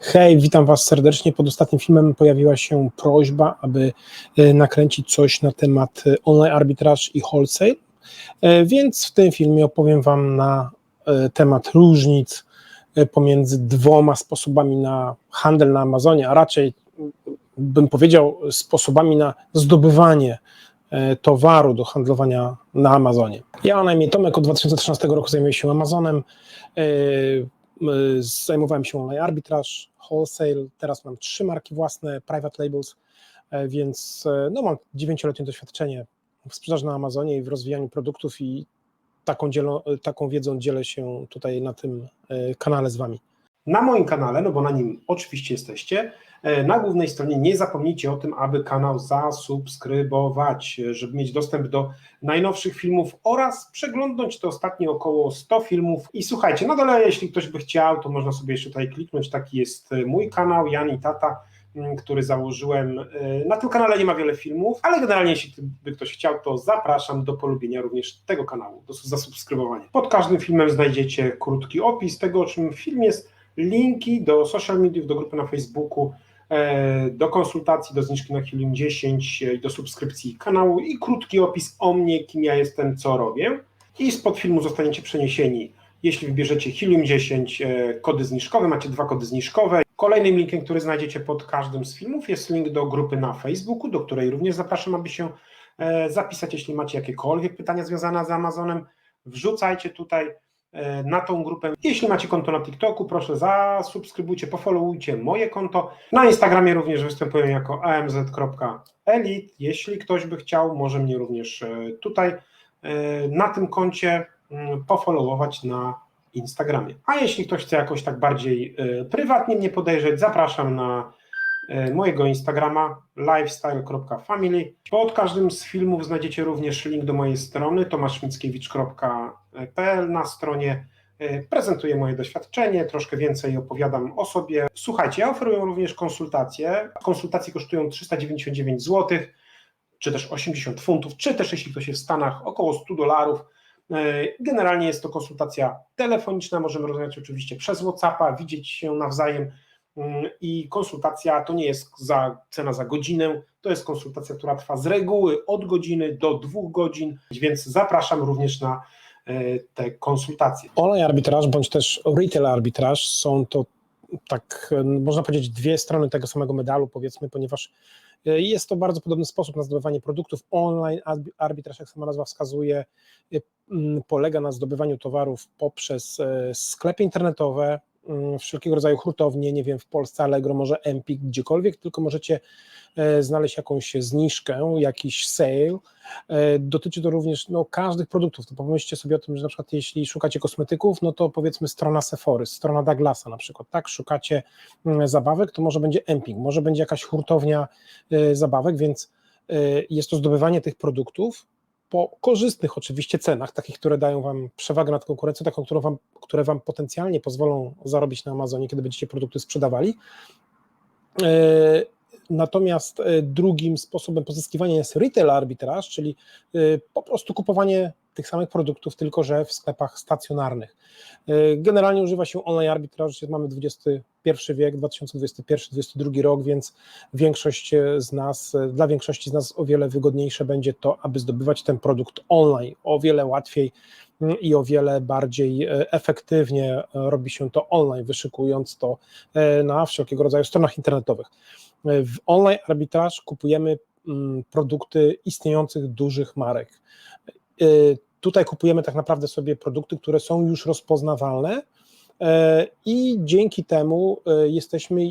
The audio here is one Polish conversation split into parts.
Hej, witam Was serdecznie. Pod ostatnim filmem pojawiła się prośba, aby e, nakręcić coś na temat e, online arbitrage i wholesale, E, więc w tym filmie opowiem Wam na temat różnic pomiędzy dwoma sposobami na handel na Amazonie, a raczej m, bym powiedział sposobami na zdobywanie towaru do handlowania na Amazonie. Ja na imię Tomek, od 2013 roku zajmuję się Amazonem. E, Zajmowałem się online arbitrage, wholesale, teraz mam trzy marki własne, private labels, e, więc e, no, mam dziewięcioletnie doświadczenie w sprzedaży na Amazonie i w rozwijaniu produktów i taką, taką wiedzą dzielę się tutaj na tym kanale z Wami. Na moim kanale, no bo na nim oczywiście jesteście, na głównej stronie nie zapomnijcie o tym, aby kanał zasubskrybować, e, żeby mieć dostęp do najnowszych filmów oraz przeglądnąć te ostatnie około 100 filmów. I słuchajcie, na dole, jeśli ktoś by chciał, to można sobie jeszcze tutaj kliknąć. Taki jest e, mój kanał, Jan i Tata, m, który założyłem. E, Na tym kanale nie ma wiele filmów, ale generalnie, jeśli by ktoś chciał, to zapraszam do polubienia również tego kanału, do zasubskrybowania. Pod każdym filmem znajdziecie krótki opis tego, o czym film jest linki do social mediów, do grupy na Facebooku, e, do konsultacji, do zniżki na Helium 10, e, do subskrypcji kanału i krótki opis o mnie, kim ja jestem, co robię. I spod filmu zostaniecie przeniesieni, jeśli wybierzecie Helium 10, e, kody zniżkowe, macie dwa kody zniżkowe. Kolejnym linkiem, który znajdziecie pod każdym z filmów jest link do grupy na Facebooku, do której również zapraszam, aby się e, zapisać, jeśli macie jakiekolwiek pytania związane z Amazonem, wrzucajcie tutaj e, na tą grupę. Jeśli macie konto na TikToku, proszę zasubskrybujcie, pofollowujcie moje konto. Na Instagramie również występuję jako amz.elit. Jeśli ktoś by chciał, może mnie również e, tutaj e, na tym koncie mm, pofollowować na Instagramie. A jeśli ktoś chce jakoś tak bardziej e, prywatnie mnie podejrzeć, zapraszam na e, mojego Instagrama lifestyle.family. Pod każdym z filmów znajdziecie również link do mojej strony tomaszmickiewicz.pl. Na stronie e, prezentuję moje doświadczenie, troszkę więcej opowiadam o sobie. Słuchajcie, ja oferuję również konsultacje. Konsultacje kosztują 399 zł, czy też 80 funtów, czy też jeśli ktoś jest w Stanach, około 100 dolarów. E, Generalnie jest to konsultacja telefoniczna, możemy rozmawiać oczywiście przez WhatsAppa, widzieć się nawzajem Mm, i konsultacja to nie jest za, cena za godzinę, to jest konsultacja, która trwa z reguły od godziny do dwóch godzin, więc zapraszam również na te konsultacje. Online arbitrage bądź też retail arbitrage są to tak, e, można powiedzieć, dwie strony tego samego medalu, powiedzmy, ponieważ e, jest to bardzo podobny sposób na zdobywanie produktów. Online arbi- arbitraż, jak sama nazwa wskazuje, e, polega na zdobywaniu towarów poprzez e, sklepy internetowe, wszelkiego rodzaju hurtownie, nie wiem, w Polsce Allegro, może Empik, gdziekolwiek, tylko możecie e, znaleźć jakąś zniżkę, jakiś sale. E, Dotyczy to również no, każdych produktów. To pomyślcie sobie o tym, że na przykład jeśli szukacie kosmetyków, no to powiedzmy strona Sephory, strona Douglasa na przykład, tak, szukacie mm, zabawek, to może będzie Empik, może będzie jakaś hurtownia e, zabawek, więc jest to zdobywanie tych produktów po korzystnych oczywiście cenach, takich, które dają Wam przewagę nad konkurencją, taką, którą wam, które Wam potencjalnie pozwolą zarobić na Amazonie, kiedy będziecie produkty sprzedawali. E, Natomiast e, drugim sposobem pozyskiwania jest retail arbitrage, czyli e, po prostu kupowanie tych samych produktów, tylko że w sklepach stacjonarnych. E, Generalnie używa się online arbitrage, mamy XXI wiek, 2021-2022 rok, więc większość z nas, dla większości z nas o wiele wygodniejsze będzie to, aby zdobywać ten produkt online. O wiele łatwiej mm, i o wiele bardziej e, efektywnie e, robi się to online, wyszukując to e, na wszelkiego rodzaju stronach internetowych. E, W online arbitraż kupujemy mm, produkty istniejących dużych marek. Tutaj kupujemy tak naprawdę sobie produkty, które są już rozpoznawalne e, i dzięki temu e, jesteśmy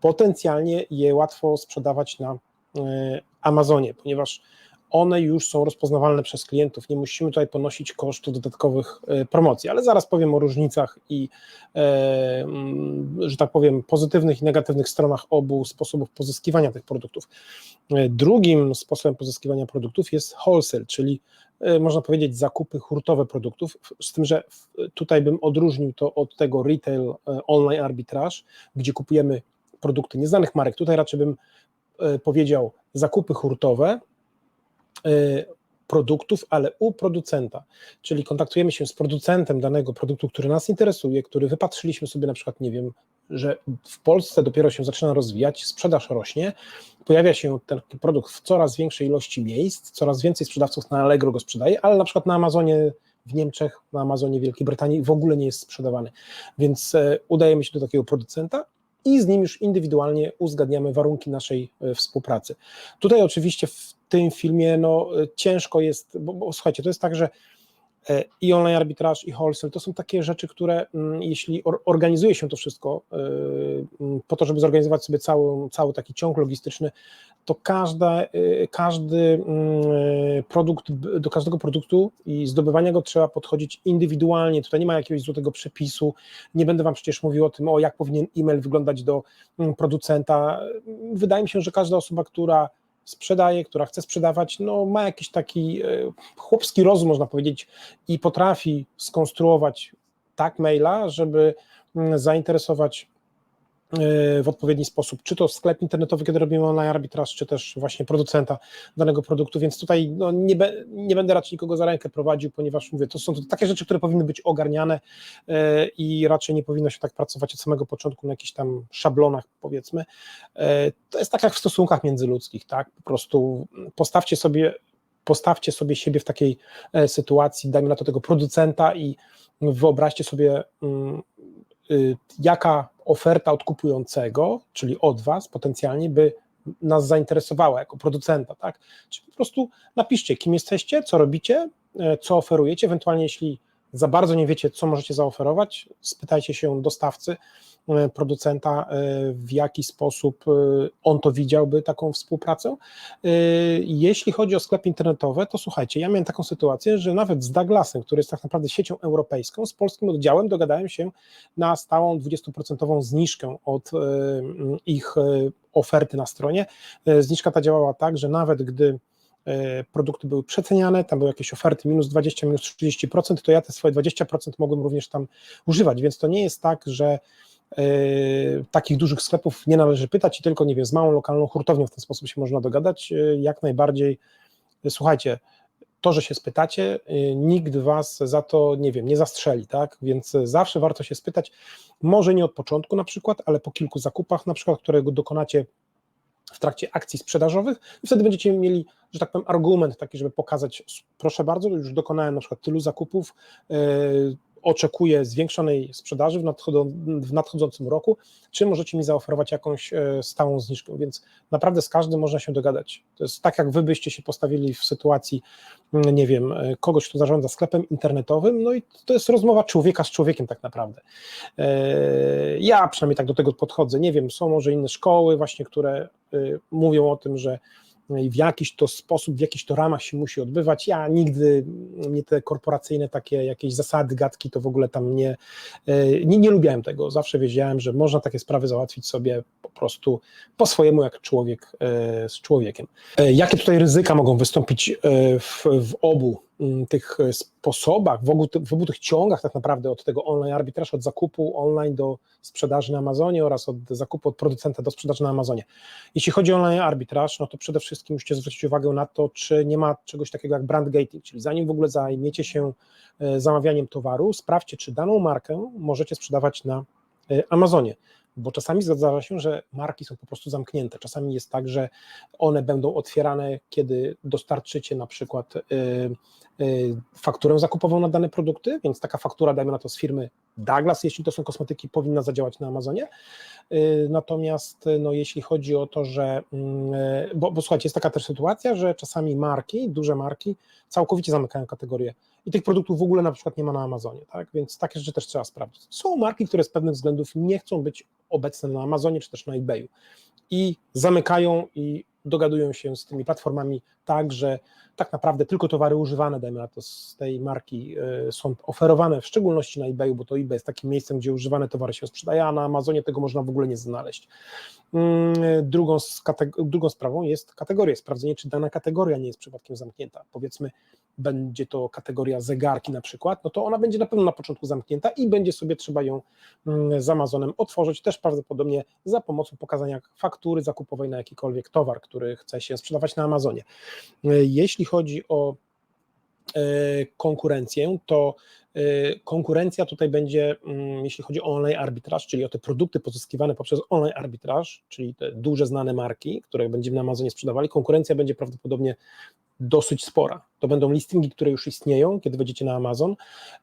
potencjalnie je łatwo sprzedawać na e, Amazonie, ponieważ one już są rozpoznawalne przez klientów. Nie musimy tutaj ponosić kosztów dodatkowych e, promocji, ale zaraz powiem o różnicach i, e, mm, że tak powiem, pozytywnych i negatywnych stronach obu sposobów pozyskiwania tych produktów. E, Drugim sposobem pozyskiwania produktów jest wholesale, czyli można powiedzieć zakupy hurtowe produktów, z tym, że tutaj bym odróżnił to od tego retail online arbitrage, gdzie kupujemy produkty nieznanych marek. Tutaj raczej bym powiedział zakupy hurtowe, produktów, ale u producenta, czyli kontaktujemy się z producentem danego produktu, który nas interesuje, który wypatrzyliśmy sobie na przykład, nie wiem, że w Polsce dopiero się zaczyna rozwijać, sprzedaż rośnie, pojawia się ten produkt w coraz większej ilości miejsc, coraz więcej sprzedawców na Allegro go sprzedaje, ale na przykład na Amazonie w Niemczech, na Amazonie Wielkiej Brytanii w ogóle nie jest sprzedawany. Więc e, udajemy się do takiego producenta i z nim już indywidualnie uzgadniamy warunki naszej e, współpracy. Tutaj oczywiście w tym filmie no, e, ciężko jest, bo, bo słuchajcie, to jest tak, że e, i online arbitraż, i wholesale to są takie rzeczy, które mm, jeśli or, organizuje się to wszystko e, mm, po to, żeby zorganizować sobie cały, cały taki ciąg logistyczny, to każda, każdy mm, produkt, do każdego produktu i zdobywania go trzeba podchodzić indywidualnie. Tutaj nie ma jakiegoś złotego przepisu. Nie będę Wam przecież mówił o tym, o jak powinien e-mail wyglądać do producenta. Wydaje mi się, że każda osoba, która sprzedaje, która chce sprzedawać, no ma jakiś taki e, chłopski rozum, można powiedzieć, i potrafi skonstruować tak maila, żeby mm, zainteresować w odpowiedni sposób, czy to sklep internetowy, kiedy robimy online arbitraż, czy też właśnie producenta danego produktu, więc tutaj no, nie, be, nie będę raczej nikogo za rękę prowadził, ponieważ mówię, to są to takie rzeczy, które powinny być ogarniane e, i raczej nie powinno się tak pracować od samego początku na jakichś tam szablonach, powiedzmy. E, to jest tak jak w stosunkach międzyludzkich, tak? Po prostu postawcie sobie postawcie sobie siebie w takiej e, sytuacji, dajmy na to tego producenta i wyobraźcie sobie, mm, y, jaka oferta od kupującego, czyli od Was potencjalnie, by nas zainteresowała jako producenta, tak? Czyli po prostu napiszcie, kim jesteście, co robicie, e, co oferujecie, ewentualnie jeśli za bardzo nie wiecie, co możecie zaoferować, spytajcie się dostawcy, producenta, e, w jaki sposób e, on to widziałby, taką współpracę. Jeśli chodzi o sklepy internetowe, to słuchajcie, ja miałem taką sytuację, że nawet z Douglasem, który jest tak naprawdę siecią europejską, z polskim oddziałem dogadałem się na stałą 20% zniżkę od ich oferty na stronie. Zniżka ta działała tak, że nawet gdy produkty były przeceniane, tam były jakieś oferty minus 20, minus 30%, to ja te swoje 20% mogłem również tam używać, więc to nie jest tak, że takich dużych sklepów nie należy pytać i tylko, nie wiem, z małą lokalną hurtownią w ten sposób się można dogadać. Yy, jak najbardziej, yy, słuchajcie, to, że się spytacie, nikt was za to, nie wiem, nie zastrzeli, tak? Więc zawsze warto się spytać, może nie od początku na przykład, ale po kilku zakupach na przykład, którego dokonacie w trakcie akcji sprzedażowych wtedy będziecie mieli, że tak powiem, argument taki, żeby pokazać, proszę bardzo, już dokonałem na przykład tylu zakupów, oczekuję zwiększonej sprzedaży w nadchodzącym roku, czy możecie mi zaoferować jakąś e, stałą zniżkę, więc naprawdę z każdym można się dogadać. To jest tak, jak wy byście się postawili w sytuacji, mm, nie wiem, e, kogoś, kto zarządza sklepem internetowym, no i to jest rozmowa człowieka z człowiekiem tak naprawdę. E, ja przynajmniej tak do tego podchodzę, nie wiem, są może inne szkoły właśnie, które mówią o tym, że w jakiś to sposób, w jakichś to ramach się musi odbywać. Ja nigdy, nie te korporacyjne takie jakieś zasady, gadki, to w ogóle tam nie, e, nie, nie lubiałem tego. Zawsze wiedziałem, że można takie sprawy załatwić sobie po prostu po swojemu, jak człowiek e, z człowiekiem. E, jakie tutaj ryzyka mogą wystąpić w, w obu tych sposobach, w obu, w obu tych ciągach tak naprawdę od tego online arbitraż, od zakupu online do sprzedaży na Amazonie oraz od zakupu od producenta do sprzedaży na Amazonie. Jeśli chodzi o online arbitraż, no to przede wszystkim musicie zwrócić uwagę na to, czy nie ma czegoś takiego jak brand gating, czyli zanim w ogóle zajmiecie się zamawianiem towaru, sprawdźcie, czy daną markę możecie sprzedawać na Amazonie bo czasami zdarza się, że marki są po prostu zamknięte. Czasami jest tak, że one będą otwierane, kiedy dostarczycie na przykład y, y, fakturę zakupową na dane produkty, więc taka faktura, dajmy na to z firmy Douglas, jeśli to są kosmetyki, powinna zadziałać na Amazonie. Y, natomiast no, jeśli chodzi o to, że, mm, bo, bo słuchajcie, jest taka też sytuacja, że czasami marki, duże marki całkowicie zamykają kategorię i tych produktów w ogóle na przykład nie ma na Amazonie, tak? Więc takie rzeczy też trzeba sprawdzić. Są marki, które z pewnych względów nie chcą być obecne na Amazonie czy też na eBayu i zamykają i dogadują się z tymi platformami tak, że tak naprawdę tylko towary używane, dajmy na to, z tej marki y, są oferowane, w szczególności na eBayu, bo to eBay jest takim miejscem, gdzie używane towary się sprzedaje, a na Amazonie tego można w ogóle nie znaleźć. Mm, drugą, drugą sprawą jest kategoria, sprawdzenie, czy dana kategoria nie jest przypadkiem zamknięta. Powiedzmy, będzie to kategoria zegarki na przykład, no to ona będzie na pewno na początku zamknięta i będzie sobie trzeba ją mm, z Amazonem otworzyć, też prawdopodobnie za pomocą pokazania faktury zakupowej na jakikolwiek towar, który chce się sprzedawać na Amazonie. Jeśli chodzi o e, konkurencję, to e, konkurencja tutaj będzie, mm, jeśli chodzi o online arbitraż, czyli o te produkty pozyskiwane poprzez online arbitraż, czyli te duże znane marki, które będziemy na Amazonie sprzedawali, konkurencja będzie prawdopodobnie dosyć spora. To będą listingi, które już istnieją, kiedy wejdziecie na Amazon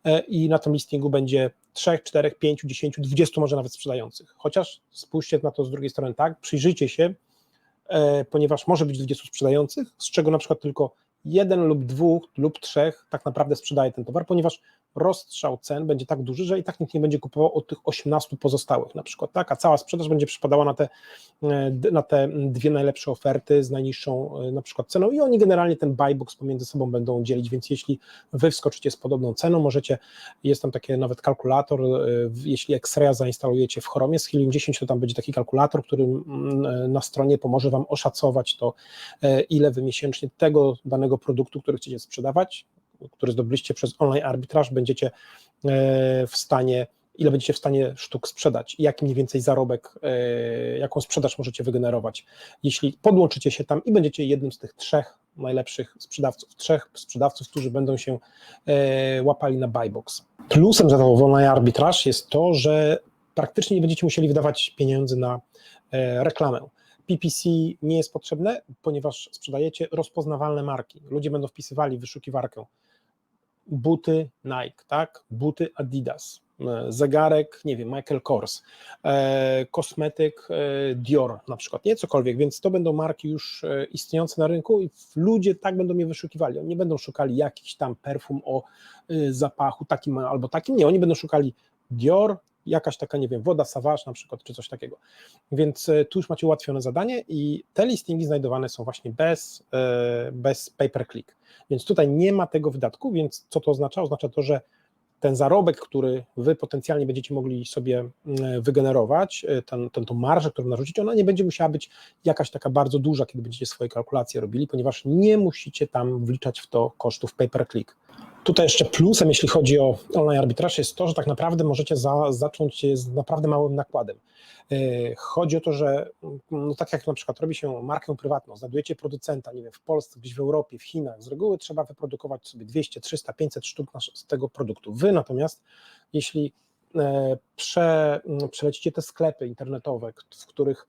e, i na tym listingu będzie 3, 4, 5, 10, 20 może nawet sprzedających. Chociaż spójrzcie na to z drugiej strony tak, przyjrzyjcie się, e, ponieważ może być 20 sprzedających, z czego na przykład tylko jeden lub dwóch lub trzech tak naprawdę sprzedaje ten towar, ponieważ rozstrzał cen będzie tak duży, że i tak nikt nie będzie kupował od tych 18 pozostałych na przykład, tak, a cała sprzedaż będzie przypadała na te, e, na te dwie najlepsze oferty z najniższą e, na przykład ceną i oni generalnie ten buy box pomiędzy sobą będą dzielić, więc jeśli wy wskoczycie z podobną ceną, możecie, jest tam taki nawet kalkulator, e, jeśli X-Raya zainstalujecie w Chromie z Helium 10, to tam będzie taki kalkulator, który mm, na stronie pomoże wam oszacować to, ile wy miesięcznie tego danego produktu, który chcecie sprzedawać, który zdobyliście przez online arbitraż, będziecie e, w stanie, ile będziecie w stanie sztuk sprzedać i jaki mniej więcej zarobek, e, jaką sprzedaż możecie wygenerować. Jeśli podłączycie się tam i będziecie jednym z tych trzech najlepszych sprzedawców, trzech sprzedawców, którzy będą się e, łapali na buybox. Plusem za to online arbitraż jest to, że praktycznie nie będziecie musieli wydawać pieniędzy na reklamę. PPC nie jest potrzebne, ponieważ sprzedajecie rozpoznawalne marki. Ludzie będą wpisywali wyszukiwarkę buty Nike, tak? Buty Adidas, e, zegarek, nie wiem, Michael Kors, e, kosmetyk e, Dior na przykład, nie cokolwiek, więc to będą marki już e, istniejące na rynku i ludzie tak będą je wyszukiwali. Oni nie będą szukali jakiś tam perfum o y, zapachu takim albo takim, nie, oni będą szukali Dior, jakaś taka, nie wiem, woda Savage na przykład, czy coś takiego. Więc e, tu już macie ułatwione zadanie i te listingi znajdowane są właśnie bez, e, bez pay per click. Więc tutaj nie ma tego wydatku, więc co to oznacza? Oznacza to, że ten zarobek, który wy potencjalnie będziecie mogli sobie mm, wygenerować, e, ten, ten, tą marżę, którą narzucić, ona nie będzie musiała być jakaś taka bardzo duża, kiedy będziecie swoje kalkulacje robili, ponieważ nie musicie tam wliczać w to kosztów pay per click. Tutaj jeszcze plusem, jeśli chodzi o online arbitraż, jest to, że tak naprawdę możecie za, zacząć z naprawdę małym nakładem. E, Chodzi o to, że no tak jak na przykład robi się markę prywatną, znajdujecie producenta, nie wiem, w Polsce, gdzieś w Europie, w Chinach, z reguły trzeba wyprodukować sobie 200, 300, 500 sztuk z tego produktu. Wy natomiast, jeśli e, prze, m, przelecicie te sklepy internetowe, w których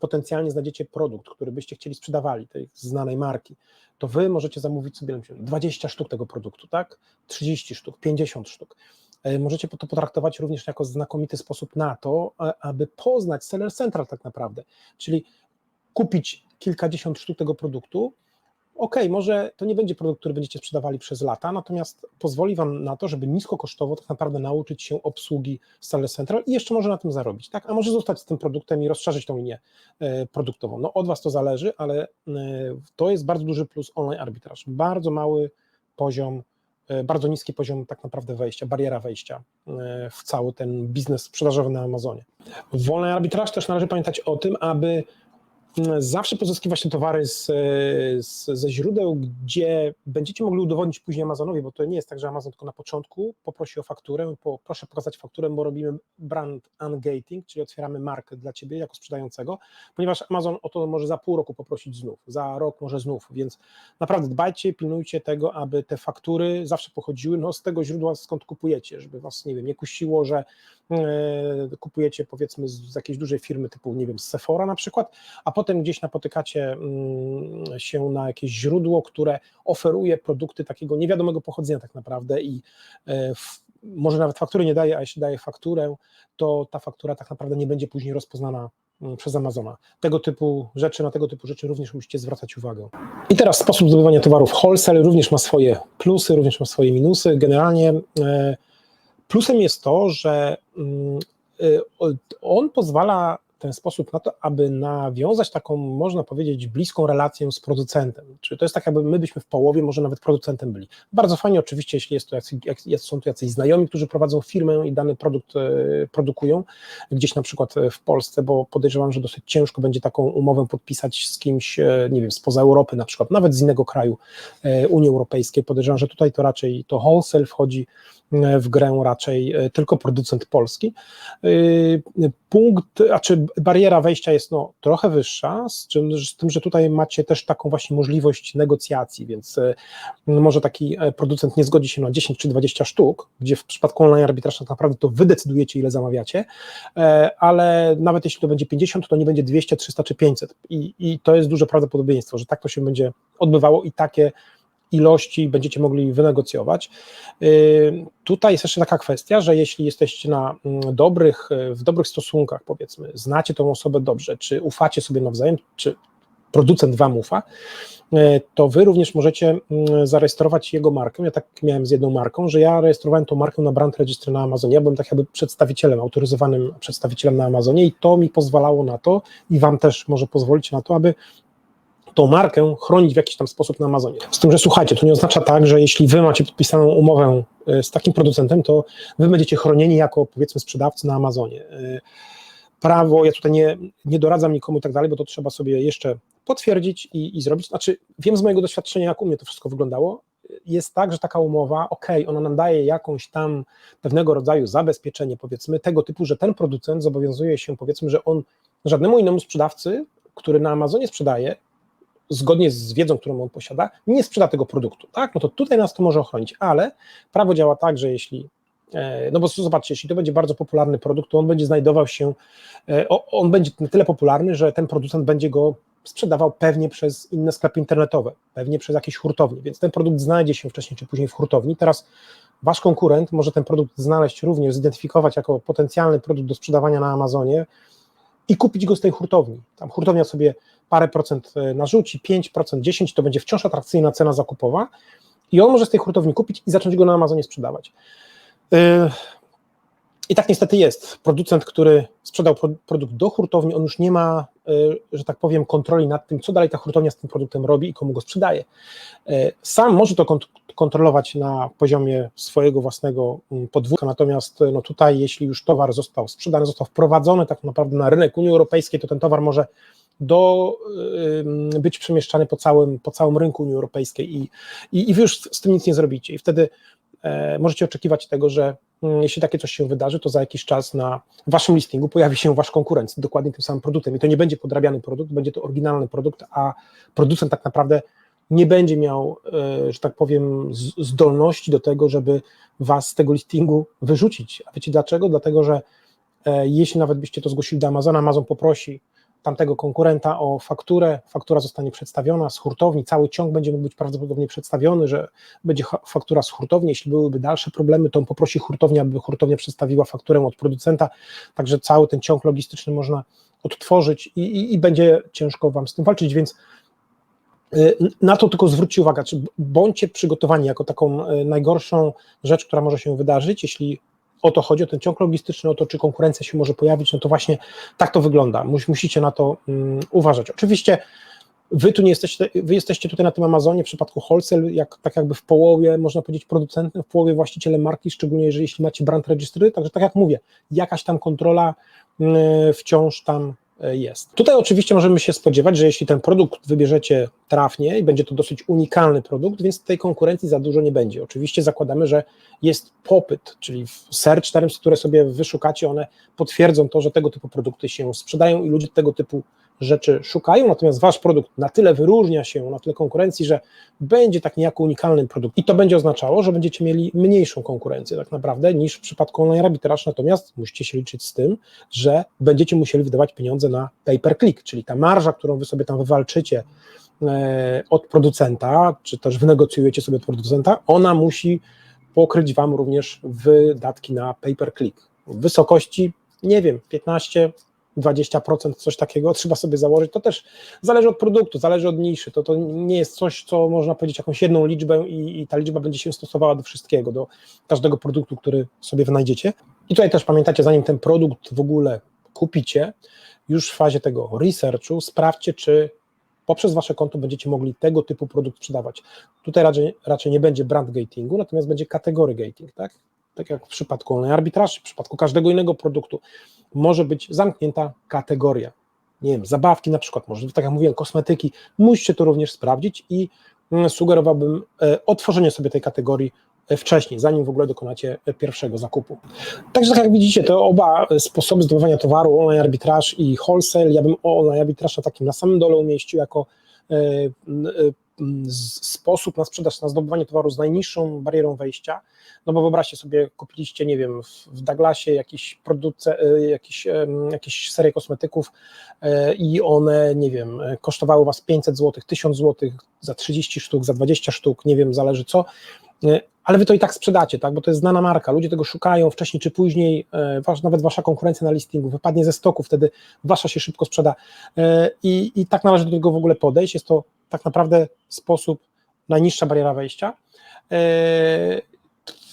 potencjalnie znajdziecie produkt, który byście chcieli sprzedawali, tej znanej marki, to wy możecie zamówić sobie nie wiem, 20 sztuk tego produktu, tak? 30 sztuk, 50 sztuk. E, Możecie to potraktować również jako znakomity sposób na to, aby poznać Seller Central tak naprawdę, czyli kupić kilkadziesiąt sztuk tego produktu. Ok, może to nie będzie produkt, który będziecie sprzedawali przez lata, natomiast pozwoli Wam na to, żeby niskokosztowo tak naprawdę nauczyć się obsługi Seller Central i jeszcze może na tym zarobić, tak? A może zostać z tym produktem i rozszerzyć tą linię e, produktową. No od Was to zależy, ale e, to jest bardzo duży plus online arbitraż. Bardzo mały poziom e, bardzo niski poziom tak naprawdę wejścia, bariera wejścia w cały ten biznes sprzedażowy na Amazonie. W wolny arbitraż też należy pamiętać o tym, aby zawsze pozyskiwać te towary z, z, ze źródeł, gdzie będziecie mogli udowodnić później Amazonowi, bo to nie jest tak, że Amazon tylko na początku poprosi o fakturę, po, proszę pokazać fakturę, bo robimy brand ungating, czyli otwieramy markę dla Ciebie jako sprzedającego, ponieważ Amazon o to może za pół roku poprosić znów, za rok może znów, więc naprawdę dbajcie, pilnujcie tego, aby te faktury zawsze pochodziły no, z tego źródła, skąd kupujecie, żeby Was, nie wiem, nie kusiło, że e, kupujecie powiedzmy z, z jakiejś dużej firmy typu, nie wiem, z Sephora na przykład, a potem gdzieś napotykacie mm, się na jakieś źródło, które oferuje produkty takiego niewiadomego pochodzenia tak naprawdę i e, może nawet faktury nie daje, a jeśli daje fakturę, to ta faktura tak naprawdę nie będzie później rozpoznana mm, przez Amazona. Tego typu rzeczy, na tego typu rzeczy również musicie zwracać uwagę. I teraz sposób zdobywania towarów wholesale również ma swoje plusy, również ma swoje minusy. Generalnie e, plusem jest to, że mm, o- on pozwala ten sposób na to, aby nawiązać taką, można powiedzieć, bliską relację z producentem. Czyli to jest tak, jakby my byśmy w połowie może nawet producentem byli. Bardzo fajnie oczywiście, jeśli jest to jak, są to jacyś znajomi, którzy prowadzą firmę i dany produkt e, produkują, gdzieś na przykład e, w Polsce, bo podejrzewam, że dosyć ciężko będzie taką umowę podpisać z kimś, e, nie wiem, spoza Europy na przykład, nawet z innego kraju Unii Europejskiej. Podejrzewam, że tutaj to raczej to wholesale wchodzi w grę raczej e, tylko producent polski. E, Punkt, a czy bariera wejścia jest no, trochę wyższa, z, z tym, że tutaj macie też taką właśnie możliwość negocjacji, więc e, może taki producent nie zgodzi się na 10 czy 20 sztuk, gdzie w przypadku online arbitraż tak naprawdę to wy decydujecie, ile zamawiacie, ale nawet jeśli to będzie 50, to nie będzie 200, 300 czy 500 i, i to jest duże prawdopodobieństwo, że tak to się będzie odbywało i takie ilości będziecie mogli wynegocjować. Yy, Tutaj jest jeszcze taka kwestia, że jeśli jesteście na mm, dobrych, w dobrych stosunkach, powiedzmy, znacie tą osobę dobrze, czy ufacie sobie nawzajem, czy producent wam ufa, yy, to wy również możecie mm, zarejestrować jego markę. Ja tak miałem z jedną marką, że ja rejestrowałem tą markę na brand registry na Amazonie. Ja byłem tak jakby przedstawicielem, autoryzowanym przedstawicielem na Amazonie i to mi pozwalało na to i wam też może pozwolić na to, aby tą markę chronić w jakiś tam sposób na Amazonie. Z tym, że słuchajcie, to nie oznacza tak, że jeśli wy macie podpisaną umowę y, z takim producentem, to wy będziecie chronieni jako powiedzmy sprzedawcy na Amazonie. Y, Prawo, ja tutaj nie, nie doradzam nikomu i tak dalej, bo to trzeba sobie jeszcze potwierdzić i, i zrobić. Znaczy, wiem z mojego doświadczenia, jak u mnie to wszystko wyglądało. Jest tak, że taka umowa, ok, ona nam daje jakąś tam pewnego rodzaju zabezpieczenie, powiedzmy, tego typu, że ten producent zobowiązuje się, powiedzmy, że on żadnemu innemu sprzedawcy, który na Amazonie sprzedaje, zgodnie z wiedzą, którą on posiada, nie sprzeda tego produktu, tak? No to tutaj nas to może ochronić, ale prawo działa tak, że jeśli e, no bo zobaczcie, jeśli to będzie bardzo popularny produkt, to on będzie znajdował się, e, on będzie na tyle popularny, że ten producent będzie go sprzedawał pewnie przez inne sklepy internetowe, pewnie przez jakieś hurtownie, więc ten produkt znajdzie się wcześniej czy później w hurtowni. Teraz wasz konkurent może ten produkt znaleźć również, zidentyfikować jako potencjalny produkt do sprzedawania na Amazonie i kupić go z tej hurtowni. Tam hurtownia sobie parę procent e, narzuci, 5%, 10% to będzie wciąż atrakcyjna cena zakupowa i on może z tej hurtowni kupić i zacząć go na Amazonie sprzedawać. E, I tak niestety jest. Producent, który sprzedał produkt do hurtowni, on już nie ma, e, że tak powiem, kontroli nad tym, co dalej ta hurtownia z tym produktem robi i komu go sprzedaje. Sam może to kontrolować na poziomie swojego własnego mm, podwórka, natomiast no tutaj, jeśli już towar został sprzedany, został wprowadzony tak naprawdę na rynek Unii Europejskiej, to ten towar może do, być przemieszczany po całym, po całym rynku Unii Europejskiej i, i, i wy już z tym nic nie zrobicie. I wtedy e, możecie oczekiwać tego, że mm, jeśli takie coś się wydarzy, to za jakiś czas na waszym listingu pojawi się wasz konkurent z dokładnie tym samym produktem. I to nie będzie podrabiany produkt, będzie to oryginalny produkt, a producent tak naprawdę nie będzie miał, e, że tak powiem, zdolności do tego, żeby was z tego listingu wyrzucić. A wiecie dlaczego? Dlatego, że e, jeśli nawet byście to zgłosili do Amazona, Amazon poprosi tamtego konkurenta o fakturę, faktura zostanie przedstawiona z hurtowni, cały ciąg będzie mógł być prawdopodobnie przedstawiony, że będzie faktura z hurtowni, jeśli byłyby dalsze problemy, to on poprosi hurtownię, aby hurtownia przedstawiła fakturę od producenta, także cały ten ciąg logistyczny można odtworzyć i, i, i będzie ciężko Wam z tym walczyć, więc y, na to tylko zwróćcie uwagę, czy bądźcie przygotowani jako taką y, najgorszą rzecz, która może się wydarzyć, jeśli o to chodzi, o ten ciąg logistyczny, o to, czy konkurencja się może pojawić, no to właśnie tak to wygląda. Musicie na to um, uważać. Oczywiście wy tu nie jesteście, wy jesteście tutaj na tym Amazonie w przypadku wholesale, jak, tak jakby w połowie, można powiedzieć, producentem, w połowie właścicielem marki, szczególnie jeżeli jeśli macie brand registry, także tak jak mówię, jakaś tam kontrola y, wciąż tam jest. Tutaj oczywiście możemy się spodziewać, że jeśli ten produkt wybierzecie trafnie i będzie to dosyć unikalny produkt, więc tej konkurencji za dużo nie będzie. Oczywiście zakładamy, że jest popyt, czyli search terms, które sobie wyszukacie, one potwierdzą to, że tego typu produkty się sprzedają i ludzie tego typu rzeczy szukają, natomiast wasz produkt na tyle wyróżnia się, na tyle konkurencji, że będzie tak niejako unikalnym produktem. I to będzie oznaczało, że będziecie mieli mniejszą konkurencję tak naprawdę niż w przypadku online arbitraż, natomiast musicie się liczyć z tym, że będziecie musieli wydawać pieniądze na pay per click, czyli ta marża, którą wy sobie tam wywalczycie e, od producenta, czy też wynegocjujecie sobie od producenta, ona musi pokryć wam również wydatki na pay per click w wysokości, nie wiem, 15 20%, coś takiego trzeba sobie założyć. To też zależy od produktu, zależy od niszy. To, to nie jest coś, co można powiedzieć jakąś jedną liczbę i, i ta liczba będzie się stosowała do wszystkiego, do każdego produktu, który sobie wynajdziecie. I tutaj też pamiętacie, zanim ten produkt w ogóle kupicie, już w fazie tego researchu sprawdźcie, czy poprzez wasze konto będziecie mogli tego typu produkt sprzedawać. Tutaj raczej, raczej nie będzie brand gatingu, natomiast będzie kategory gating, tak? Tak jak w przypadku online arbitraż, w przypadku każdego innego produktu może być zamknięta kategoria. Nie wiem, zabawki na przykład, może tak jak mówiłem, kosmetyki, musicie to również sprawdzić i mm, sugerowałbym e, otworzenie sobie tej kategorii wcześniej, zanim w ogóle dokonacie pierwszego zakupu. Także tak jak widzicie, to oba sposoby zdobywania towaru, online arbitraż i wholesale, ja bym online arbitraż na takim na samym dole umieścił jako e, e, sposób na sprzedaż, na zdobywanie towaru z najniższą barierą wejścia, no bo wyobraźcie sobie, kupiliście, nie wiem, w Douglasie jakiś produce, jakiś, jakieś serię kosmetyków i one, nie wiem, kosztowały Was 500 zł, 1000 zł za 30 sztuk, za 20 sztuk, nie wiem, zależy co, ale Wy to i tak sprzedacie, tak, bo to jest znana marka, ludzie tego szukają wcześniej czy później, nawet Wasza konkurencja na listingu wypadnie ze stoku, wtedy Wasza się szybko sprzeda. I, i tak należy do tego w ogóle podejść, jest to tak naprawdę sposób, najniższa bariera wejścia,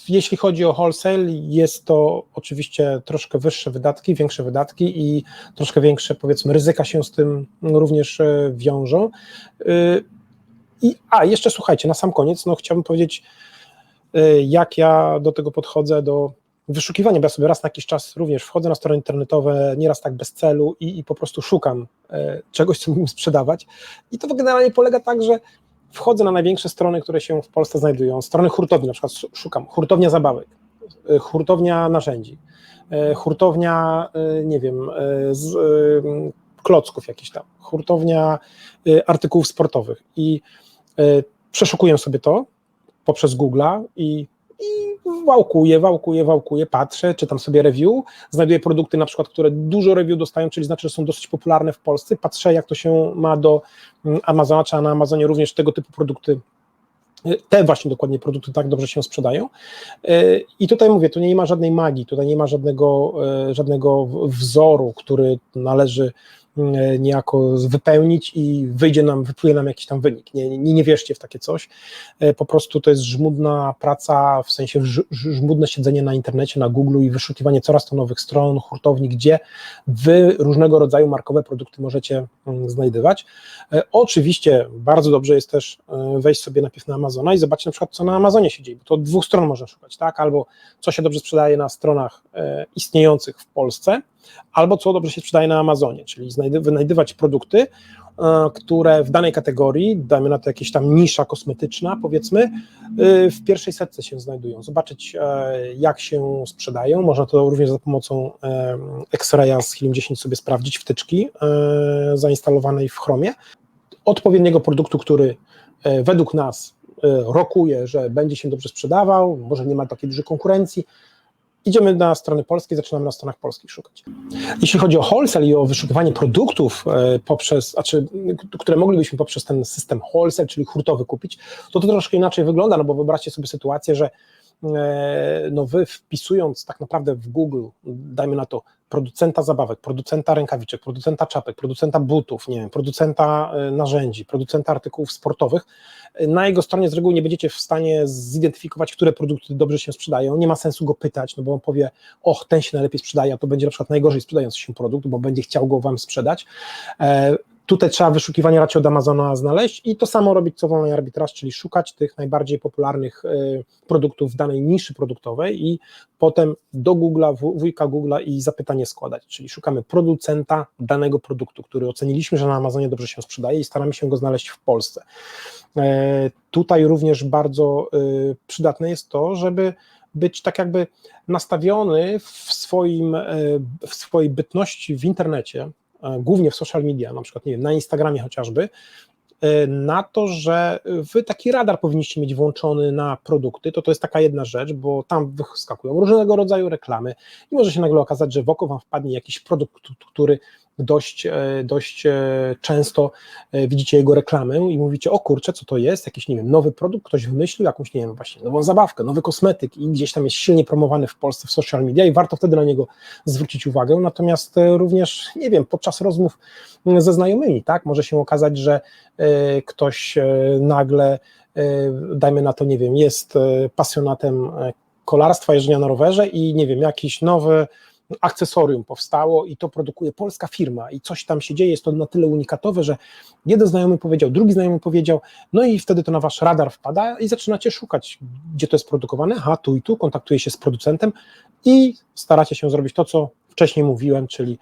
jeśli chodzi o wholesale, jest to oczywiście troszkę wyższe wydatki, większe wydatki i troszkę większe, powiedzmy, ryzyka się z tym również wiążą. I, a, jeszcze słuchajcie, na sam koniec, no chciałbym powiedzieć, jak ja do tego podchodzę, do wyszukiwania, bo ja sobie raz na jakiś czas również wchodzę na strony internetowe, nieraz tak bez celu i, i po prostu szukam czegoś, co mógłbym sprzedawać. I to generalnie polega tak, że wchodzę na największe strony, które się w Polsce znajdują, strony hurtowni, na przykład szukam. Hurtownia zabawek, hurtownia narzędzi, hurtownia, nie wiem, z klocków jakiś tam, hurtownia artykułów sportowych. I przeszukuję sobie to poprzez Google'a i, i wałkuję, wałkuję, wałkuję, patrzę, czytam sobie review, znajduję produkty na przykład, które dużo review dostają, czyli znaczy, że są dosyć popularne w Polsce, patrzę jak to się ma do Amazona, czy na Amazonie również tego typu produkty te właśnie dokładnie produkty tak dobrze się sprzedają. I tutaj mówię, tu nie ma żadnej magii, tutaj nie ma żadnego, żadnego wzoru, który należy niejako wypełnić i wyjdzie nam, wypluje nam jakiś tam wynik. Nie, nie, nie wierzcie w takie coś. Po prostu to jest żmudna praca, w sensie żmudne siedzenie na internecie, na Google i wyszukiwanie coraz to nowych stron, hurtowni, gdzie wy różnego rodzaju markowe produkty możecie znajdywać. Oczywiście bardzo dobrze jest też wejść sobie najpierw na Amazona i zobaczyć na przykład, co na Amazonie się dzieje, bo to dwóch stron można szukać, tak? Albo co się dobrze sprzedaje na stronach istniejących w Polsce, albo co dobrze się sprzedaje na Amazonie, czyli wynajdywać produkty, które w danej kategorii, dajmy na to jakieś tam nisza kosmetyczna, powiedzmy, w pierwszej setce się znajdują. Zobaczyć, jak się sprzedają. Można to również za pomocą X-Raya z Helium 10 sobie sprawdzić, wtyczki zainstalowanej w Chromie. Odpowiedniego produktu, który według nas rokuje, że będzie się dobrze sprzedawał, może nie ma takiej dużej konkurencji, idziemy na strony polskie, zaczynamy na stronach polskich szukać. Jeśli chodzi o wholesale i o wyszukiwanie produktów poprzez, znaczy, które moglibyśmy poprzez ten system wholesale, czyli hurtowy kupić, to to troszkę inaczej wygląda, no bo wyobraźcie sobie sytuację, że no wy wpisując tak naprawdę w Google, dajmy na to producenta zabawek, producenta rękawiczek, producenta czapek, producenta butów, nie wiem, producenta narzędzi, producenta artykułów sportowych, na jego stronie z reguły nie będziecie w stanie zidentyfikować, które produkty dobrze się sprzedają, nie ma sensu go pytać, no bo on powie, och, ten się najlepiej sprzedaje, a to będzie na przykład najgorzej sprzedający się produkt, bo będzie chciał go wam sprzedać. Tutaj trzeba wyszukiwanie raczej od Amazona znaleźć i to samo robić co wolny arbitraż, czyli szukać tych najbardziej popularnych produktów w danej niszy produktowej i potem do Google'a, wujka Google'a i zapytanie składać, czyli szukamy producenta danego produktu, który oceniliśmy, że na Amazonie dobrze się sprzedaje i staramy się go znaleźć w Polsce. Tutaj również bardzo przydatne jest to, żeby być tak jakby nastawiony w, swoim, w swojej bytności w internecie, głównie w social media, na przykład nie wiem, na Instagramie chociażby, na to, że wy taki radar powinniście mieć włączony na produkty, to to jest taka jedna rzecz, bo tam wyskakują różnego rodzaju reklamy i może się nagle okazać, że w oko wam wpadnie jakiś produkt, który dość, dość często widzicie jego reklamę i mówicie, o kurczę, co to jest, jakiś, nie wiem, nowy produkt, ktoś wymyślił jakąś, nie wiem, właśnie nową zabawkę, nowy kosmetyk i gdzieś tam jest silnie promowany w Polsce w social media i warto wtedy na niego zwrócić uwagę, natomiast również, nie wiem, podczas rozmów ze znajomymi, tak, może się okazać, że ktoś nagle, dajmy na to, nie wiem, jest pasjonatem kolarstwa, jeżdżenia na rowerze i nie wiem, jakiś nowy akcesorium powstało i to produkuje polska firma i coś tam się dzieje, jest to na tyle unikatowe, że jeden znajomy powiedział, drugi znajomy powiedział, no i wtedy to na wasz radar wpada i zaczynacie szukać, gdzie to jest produkowane, aha, tu i tu, kontaktuje się z producentem i staracie się zrobić to, co wcześniej mówiłem, czyli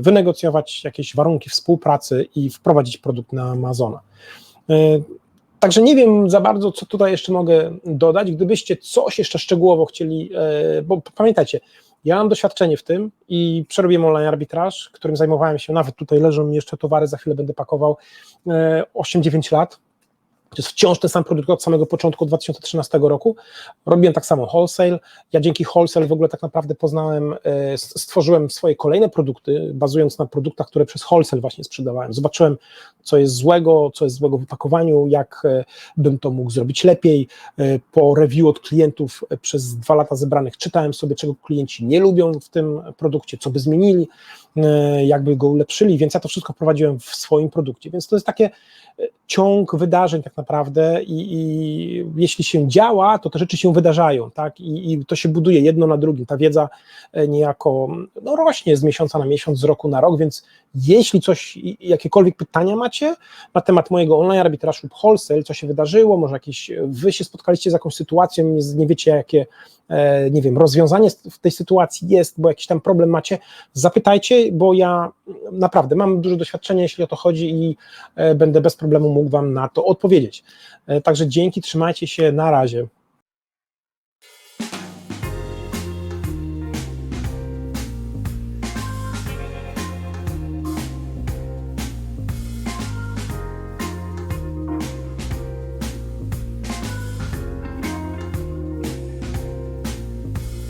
wynegocjować jakieś warunki współpracy i wprowadzić produkt na Amazona. Także nie wiem za bardzo, co tutaj jeszcze mogę dodać. Gdybyście coś jeszcze szczegółowo chcieli, e, bo pamiętajcie, ja mam doświadczenie w tym i przerobiłem online arbitraż, którym zajmowałem się, nawet tutaj leżą mi jeszcze towary, za chwilę będę pakował, e, 8-9 lat. To jest wciąż ten sam produkt od samego początku 2013 roku. Robiłem tak samo wholesale. Ja dzięki wholesale w ogóle tak naprawdę poznałem, e, stworzyłem swoje kolejne produkty, bazując na produktach, które przez wholesale właśnie sprzedawałem. Zobaczyłem, co jest złego, co jest złego w opakowaniu, jak e, bym to mógł zrobić lepiej. E, Po review od klientów przez dwa lata zebranych czytałem sobie, czego klienci nie lubią w tym produkcie, co by zmienili, jakby go ulepszyli, więc ja to wszystko prowadziłem w swoim produkcie. Więc to jest takie ciąg wydarzeń tak naprawdę i, i jeśli się działa, to te rzeczy się wydarzają, tak? I, I to się buduje jedno na drugim. Ta wiedza e, niejako no, rośnie z miesiąca na miesiąc, z roku na rok, więc jeśli coś, jakiekolwiek pytania macie na temat mojego online arbitrażu lub wholesale, co się wydarzyło, może jakieś, wy się spotkaliście z jakąś sytuacją, nie, nie wiecie jakie, e, nie wiem, rozwiązanie w tej sytuacji jest, bo jakiś tam problem macie, zapytajcie, bo ja naprawdę mam duże doświadczenie, jeśli o to chodzi i e, będę bez problemu mógł Wam na to odpowiedzieć. E, Także dzięki, trzymajcie się, na razie.